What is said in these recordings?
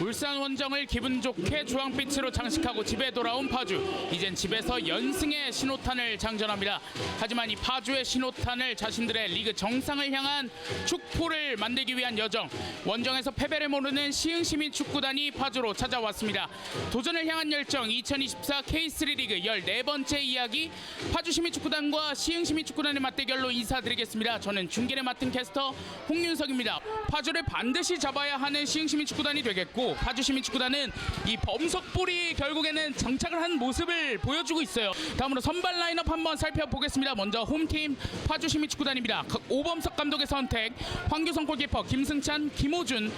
울산 원정을 기분 좋게 주황빛으로 장식하고 집에 돌아온 파주. 이젠 집에서 연승의 신호탄을 장전합니다. 하지만 이 파주의 신호탄을 자신들의 리그 정상을 향한 축포를 만들기 위한 여정. 원정에서 패배를 모르는 시흥시민 축구단이 파주로 찾아왔습니다. 도전을 향한 열정 2024 K3 리그 14번째 이야기 파주시민 축구단과 시흥시민 축구단의 맞대결로 인사드리겠습니다. 저는 중계를 맡은 캐스터 홍윤석입니다. 파주를 반드시 잡아야 하는 시흥시민 축구단이 되겠고 파주 시민 축구단은 이 범석볼이 결국에는 정착을 한 모습을 보여주고 있어요. 다음으로 선발 라인업 한번 살펴보겠습니다. 먼저 홈팀 파주 시민 축구단입니다. 각- 오범석 감독의 선택, 황규성 골키퍼, 김승찬, 김호준,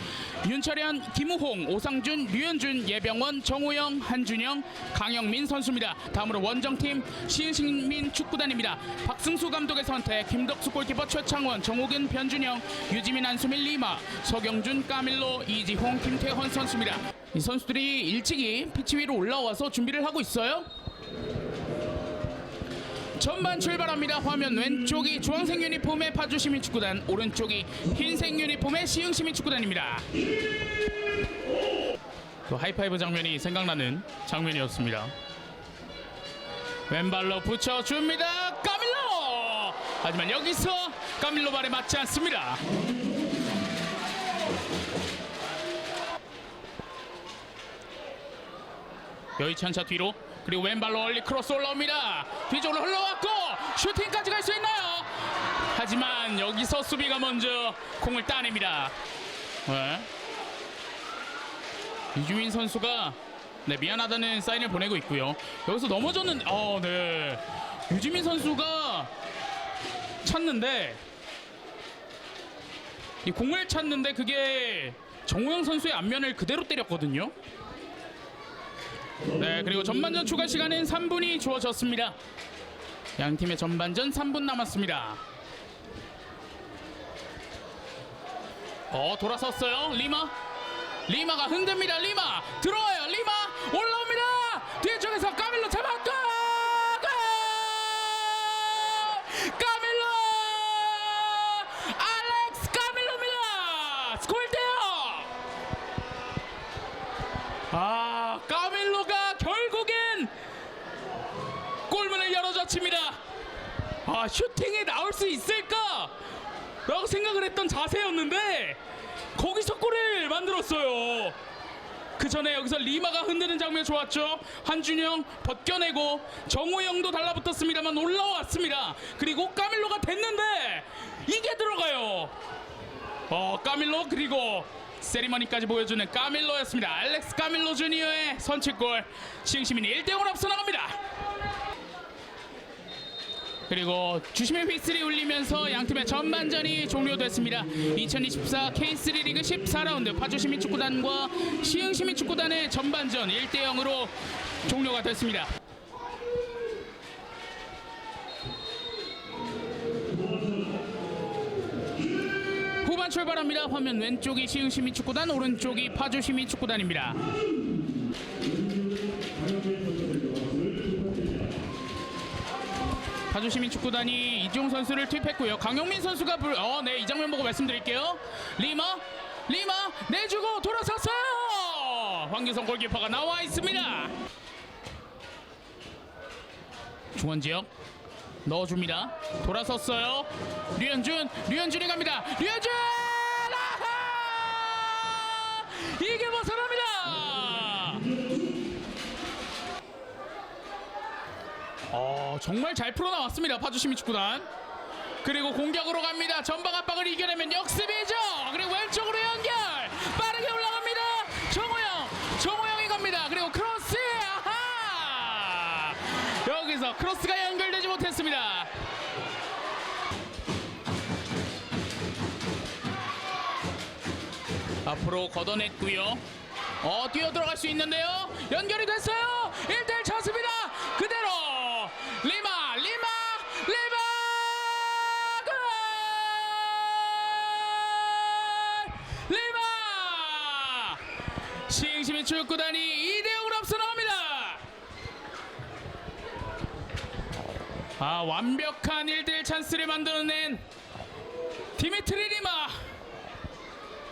윤철현, 김우홍, 오상준, 류현준, 예병원, 정호영, 한준영, 강영민 선수입니다. 다음으로 원정팀 시흥시민 축구단입니다. 박승수 감독의 선택, 김덕수 골키퍼 최창원, 정호근, 변준영, 유지민, 안수민, 리마, 서경준, 까밀로, 이지홍, 김태헌 선수입니다. 이 선수들이 일찍이 피치 위로 올라와서 준비를 하고 있어요. 전반 출발합니다. 화면 왼쪽이 주황색 유니폼의 파주 시민 축구단, 오른쪽이 흰색 유니폼의 시흥 시민 축구단입니다. 또 하이파이브 장면이 생각나는 장면이었습니다. 왼발로 붙여줍니다. 까밀로! 하지만 여기서 까밀로 발에 맞지 않습니다. 여의치 않자 뒤로 그리고 왼발로 얼리 크로스 올라옵니다. 뒤쪽으로 흘러왔고 슈팅까지 갈 수 있나요? 하지만 여기서 수비가 먼저 공을 따냅니다. 네. 이주민 선수가 네, 미안하다는 사인을 보내고 있고요. 여기서 넘어졌는 어, 네. 유지민 선수가 찾는데 이 공을 찾는데 그게 정우영 선수의 앞면을 그대로 때렸거든요. 네, 그리고 전반전 추가 시간은 3분이 주어졌습니다. 양 팀의 전반전 3분 남았습니다. 어, 돌아섰어요. 리마. 리마가 흔듭니다. 리마 들어와요. 리마 올라옵니다. 뒤쪽에서 까밀로 잡았고 골! 까밀로 알렉스 까밀로입니다. 스코일대요. 아 까밀로가 결국엔 열어젖힙니다. 아 슈팅에 나올 수 있을까? 라고 생각을 했던 자세였는데 거기서 골을 만들었어요. 그 전에 여기서 리마가 흔드는 장면 좋았죠. 한준영 벗겨내고 정우영도 달라붙었습니다만 올라왔습니다. 그리고 까밀로가 됐는데 이게 들어가요. 어 까밀로 그리고 세리머니까지 보여주는 까밀로였습니다. 알렉스 까밀로 주니어의 선취골 시흥시민이 1대0으로 앞서 나갑니다. 그리고 주심의 휘슬이 울리면서 양 팀의 전반전이 종료됐습니다. 2024 K3 리그 14라운드 파주 시민 축구단과 시흥 시민 축구단의 전반전 1대 0으로 종료가 됐습니다. 후반 출발합니다. 화면 왼쪽이 시흥 시민 축구단, 오른쪽이 파주 시민 축구단입니다. 파주시민 축구단이 이종 선수를 투입했고요. 강용민 선수가 불, 어, 네, 이 장면 보고 말씀드릴게요. 리마, 리마 내주고 돌아섰어요. 황규성 골키퍼가 나와 있습니다. 중원 지역 넣어줍니다. 돌아섰어요. 류현준, 류현준이 갑니다. 류현준! 정말 잘 풀어나왔습니다. 파주시민 축구단. 그리고 공격으로 갑니다. 전방 압박을 이겨내면 역습이죠. 그리고 왼쪽으로 연결. 빠르게 올라갑니다. 정호영. 정호영이 갑니다. 그리고 크로스. 아하! 여기서 크로스가 연결되지 못했습니다. 앞으로 걷어냈고요. 어, 뛰어 들어갈 수 있는데요. 연결이 됐어요. 1대1 찼습니다. 그대로 리마, 리마, 리마! 골! 리마! 시흥시민 축구단이 2대0으로 앞서 나갑니다. 아, 완벽한 1대1 찬스를 만들어낸 디미트리 리마.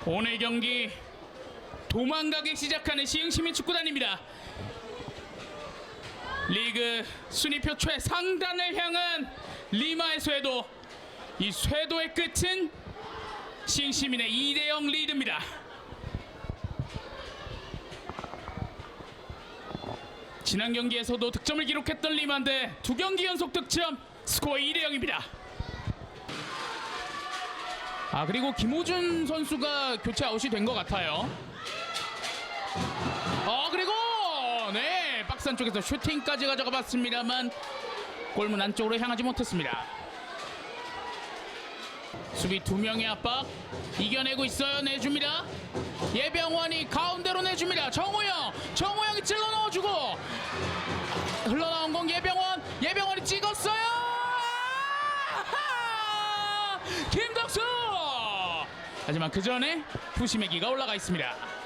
오늘 경기 도망가기 시작하는 시흥시민 축구단입니다. 리그 순위표 최상단을 향한 리마의 쇄도 이 쇄도의 끝은 시흥시민의 2대0 리드입니다. 지난 경기에서도 득점을 기록했던 리마인데 두 경기 연속 득점 스코어 2대 0입니다. 아 그리고 김호준 선수가 교체 아웃이 된 것 같아요. 네 박스 안쪽에서 슈팅까지 가져가 봤습니다만 골문 안쪽으로 향하지 못했습니다. 수비 두 명의 압박 이겨내고 있어요 내줍니다. 예병원이 가운데로 내줍니다. 정우영 정우영이 찔러 넣어주고 흘러나온 공 예병원 예병원이 찍었어요. 아하! 김덕수 하지만 그 전에 푸시메기가 올라가 있습니다.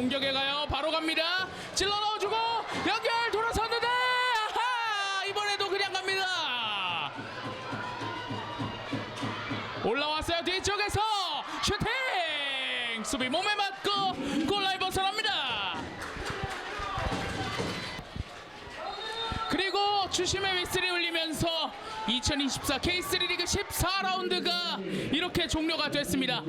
공격에 가요. 바로 갑니다. 찔러 넣어주고 연결 돌아섰는데 아하! 이번에도 그냥 갑니다. 올라왔어요. 뒤쪽에서 슈팅 수비 몸에 맞고 골라인 벗어납니다. 그리고 주심의 휘슬이 울리면서 2024 K3 리그 14라운드가 이렇게 종료가 됐습니다.